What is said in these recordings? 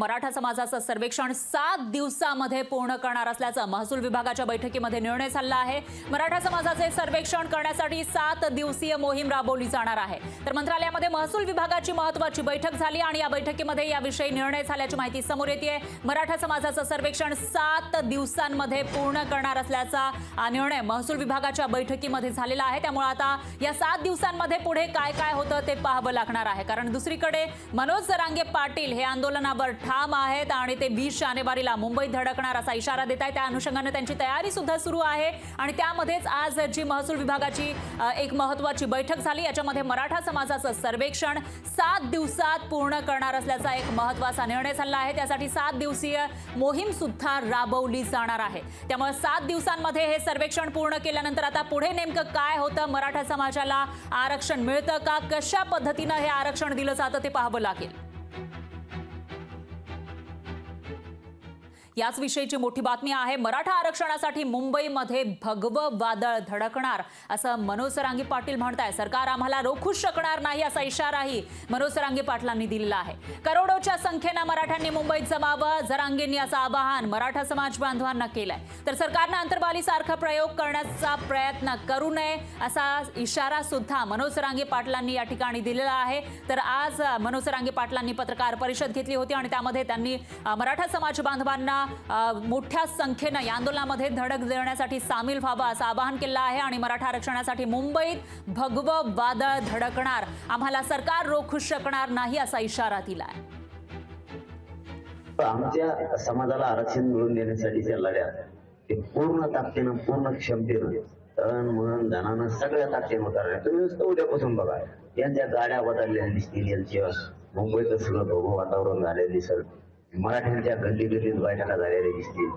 मराठा समाजाचं सर्वेक्षण सात दिवसामध्ये पूर्ण करणार असल्याचं महसूल विभागाच्या बैठकीमध्ये निर्णय झाला आहे. मराठा समाजाचे सर्वेक्षण करण्यासाठी सात दिवसीय मोहीम राबवली जाणार आहे. तर मंत्रालयामध्ये महसूल विभागाची महत्वाची बैठक झाली आणि या बैठकीमध्ये याविषयी निर्णय झाल्याची माहिती समोर येते मराठा समाजाचं सर्वेक्षण सात दिवसांमध्ये पूर्ण करणार असल्याचा निर्णय महसूल विभागाच्या बैठकीमध्ये झालेला आहे. त्यामुळे आता या सात दिवसांमध्ये पुढे काय काय होतं ते पाहावं लागणार आहे. कारण दुसरीकडे मनोज जरांगे पाटील हे आंदोलनावर ठाम आहेत आणि ते वीस जानेवारीला मुंबईत धडकणार असा इशारा देत आहे त्या अनुषंगाने त्यांची तयारी सुद्धा सुरू आहे आणि त्यामध्येच आज जी महसूल विभागाची एक महत्वाची बैठक झाली. याच्यामध्ये मराठा समाजाचं सर्वेक्षण सात दिवसात पूर्ण करणार असल्याचा एक महत्त्वाचा निर्णय झाला आहे. त्यासाठी सात दिवसीय मोहीम सुद्धा राबवली जाणार आहे. त्यामुळे सात दिवसांमध्ये हे सर्वेक्षण पूर्ण केल्यानंतर आता पुढे नेमकं काय होतं? मराठा समाजाला आरक्षण मिळतं का? कशा पद्धतीनं हे आरक्षण दिलं जातं ते पाहावं लागेल. याच विषयीची मोठी बातमी आहे. मराठा आरक्षणासाठी मुंबईमध्ये भगवं वादळ धडकणार असं मनोज सरांगी पाटील म्हणताय. सरकार आम्हाला रोखूच शकणार नाही असा इशाराही मनोज सरांगी पाटलांनी दिलेला आहे. करोडोच्या संख्येनं मराठ्यांनी मुंबईत जमावं जरांगेंनी असं आवाहन मराठा समाज बांधवांना केलंय. तर सरकारनं अंतर्बालीसारखा प्रयोग करण्याचा प्रयत्न करू नये असा इशारा सुद्धा मनोज सरांगे पाटलांनी या ठिकाणी दिलेला आहे. तर आज मनोज सरांगे पाटलांनी पत्रकार परिषद घेतली होती आणि त्यामध्ये त्यांनी मराठा समाज बांधवांना मोठ्या संख्येनं या आंदोलनामध्ये धडक देण्यासाठी सामील व्हावं असं आवाहन केलं आहे आणि मराठा आरक्षणासाठी मुंबईत भगवं वादळ धडकणार. आम्हाला सरकार रोखू शकणार नाही असा इशारा दिलाय. आमच्या समाजाला आरक्षण मिळवून देण्यासाठीच्या लढ्यात ते पूर्ण ताकदीनं पूर्ण क्षमतेनं तण मन धनानं सगळ्या ताकदीनं उतरल्या तुम्ही नुसतं उद्यापासून बघा यांच्या गाड्या बदलल्या दिसतील यांच्या मुंबईत सगळं भोगं वातावरण झालेलं दिसत. मराठ्यांच्या गल्ली गल्लीत बैठका झालेल्या दिसतील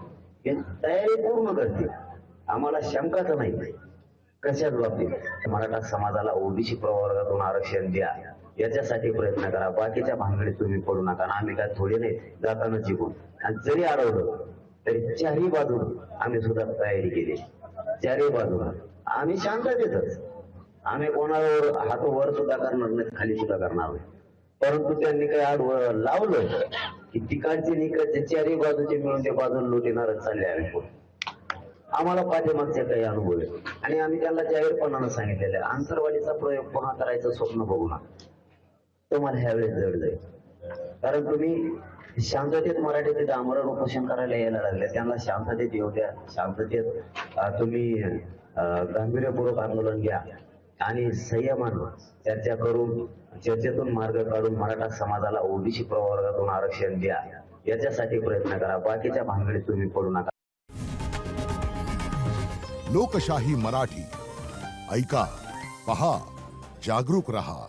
हे तयारी पूर्ण करतील आम्हाला शंकाच नाही. कशाच बाबतीत? मराठा समाजाला ओबीसी प्रवर्गातून आरक्षण द्या. याच्यासाठी प्रयत्न करा. बाकीच्या भानगडीत तुम्ही पडू नका. आम्ही काय थोडे नाही जाताना जिंकून. आणि जरी अडवलं तरी चारही बाजून आम्ही सुद्धा तयारी केली. चारही बाजून. आम्ही शांततेतच आम्ही कोणावर हात वर सुद्धा करणार नाही खाली सुद्धा करणार नाही. परंतु त्यांनी काही आड लावलं. की तिकडचे निकडचे चारही बाजूचे मिळून ते बाजूला लुटिणारच चालले आम्ही आम्हाला पाठीमागचे काही अनुभव आहे आणि आम्ही त्याला जाहीरपणानं सांगितलेलं आहे. आंतरवाडीचा प्रयोग पुन्हा करायचं स्वप्न बघू ना तुम्हाला ह्यावेळेस जड जाईल. कारण तुम्ही शांततेत मराठीचे आमरण उपोषण करायला यायला लागले. त्यांना शांततेत येऊ द्या. शांततेत तुम्ही गांभीर्यपूर्वक आंदोलन घ्या. आणि संयमानं चर्चा करून चर्चेतून मार्ग काढून मराठा समाजाला ओबीसी प्रवर्गातून आरक्षण द्या. याच्यासाठी प्रयत्न करा. बाकीच्या भानगडीत तुम्ही पडू नका. लोकशाही मराठी. ऐका पहा जागरूक रहा.